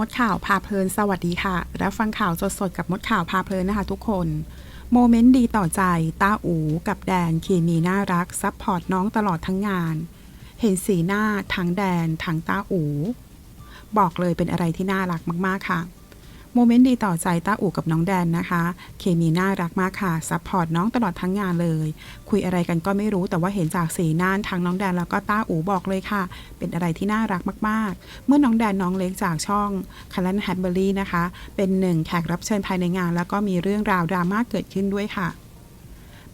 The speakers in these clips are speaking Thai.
มดข่าวพาเพลินสวัสดีค่ะ รับฟังข่าวสดๆกับมดข่าวพาเพลินนะคะทุกคน โมเมนต์ดีต่อใจต้าอูกับแดนเคมีน่ารักซัพพอร์ตน้องตลอดทั้งงาน เห็นสีหน้าทั้งแดนทั้งต้าอู บอกเลยเป็นอะไรที่น่ารักมากๆค่ะ โมเมนต์ดีต่อใจต้าอู่กับน้องแดนนะคะ เคมีน่ารักมากค่ะ ซัพพอร์ตน้องตลอดทั้งงานเลย คุยอะไรกันก็ไม่รู้แต่ว่าเห็นจากสีหน้าทางน้องแดนแล้วก็ต้าอู่บอกเลยค่ะ เป็นอะไรที่น่ารักมากๆ เมื่อน้องแดนน้องเล็กจากช่องคันลันแฮตเบอรี่นะคะ เป็นหนึ่งแขกรับเชิญภายในงาน แล้วก็มีเรื่องราวดราม่าเกิดขึ้นด้วยค่ะ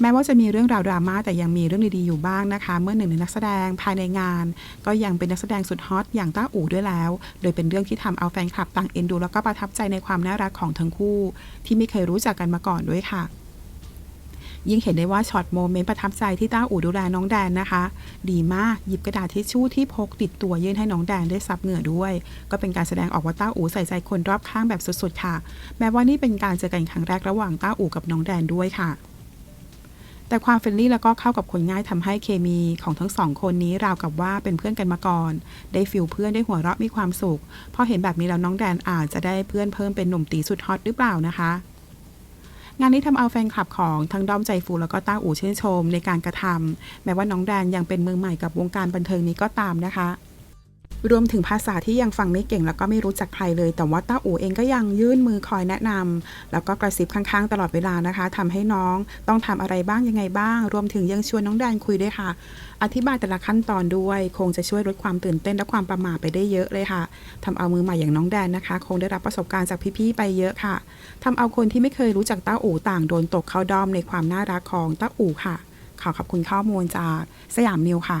แม้ว่าจะมีเรื่องราวดราม่าแต่ยังมีเรื่องดีๆอยู่บ้างนะคะ เมื่อหนึ่งในนักแสดงภายในงาน ก็ยังเป็นนักแสดงสุดฮอตอย่างต้าอู่ด้วยแล้ว โดยเป็นเรื่องที่ทำเอาแฟนคลับต่างเอ็นดู แล้วก็ประทับใจในความน่ารักของทั้งคู่ ที่ไม่เคยรู้จักกันมาก่อนด้วยค่ะยิ่งเห็นได้ว่าช็อตโมเมนต์ประทับใจที่ต้าอู่ดูแลน้องแดนนะคะ ดีมากหยิบกระดาษทิชชู่ที่พกติดตัวยื่นให้น้องแดนได้ซับเหงื่อด้วย ก็เป็นการแสดงออกว่าต้าอู่ใส่ใจคนรอบข้างแบบสุดๆค่ะ แม้ว่านี่เป็นการเจอกันครั้งแรกระหว่างต้าอู่กับน้องแดนด้วยค่ะ แต่ความเฟรนลี่แล้วก็เข้ากับคนง่ายทำให้เคมีของทั้งสองคนนี้ราวกับว่าเป็นเพื่อนกันมาก่อน ได้ฟิลเพื่อนได้หัวเราะมีความสุข พอเห็นแบบนี้แล้วน้องแดนอาจจะได้เพื่อนเพิ่มเป็นหนุ่มตีสุดฮอตหรือเปล่านะคะงานนี้ทำเอาแฟนคลับของทั้งด้อมใจฟูแล้วก็ต้าอู่ชื่นชมในการกระทำแม้ว่าน้องแดนยังเป็นมือใหม่กับวงการบันเทิงนี้ก็ตามนะคะ รวมถึงภาษาที่ยังฟังไม่เก่งแล้วก็ไม่รู้จักใครเลย แต่ว่าต้าอู่เองก็ยังยื่นมือคอยแนะนำแล้วก็กระซิบข้างๆ ตลอดเวลานะคะทำให้น้องต้องทำอะไรบ้างยังไงบ้าง รวมถึงยังชวนน้องแดนคุยด้วยค่ะ อธิบายแต่ละขั้นตอนด้วย คงจะช่วยลดความตื่นเต้นและความประหม่าไปได้เยอะเลยค่ะทำเอามือใหม่อย่างน้องแดนนะคะ คงได้รับประสบการณ์จากพี่ๆไปเยอะค่ะทำเอาคนที่ไม่เคยรู้จักต้าอู่ต่างโดนตกเข้าด้อมในความน่ารักของต้าอู่ค่ะขอขอบคุณข้อมูลจากสยามมิวค่ะ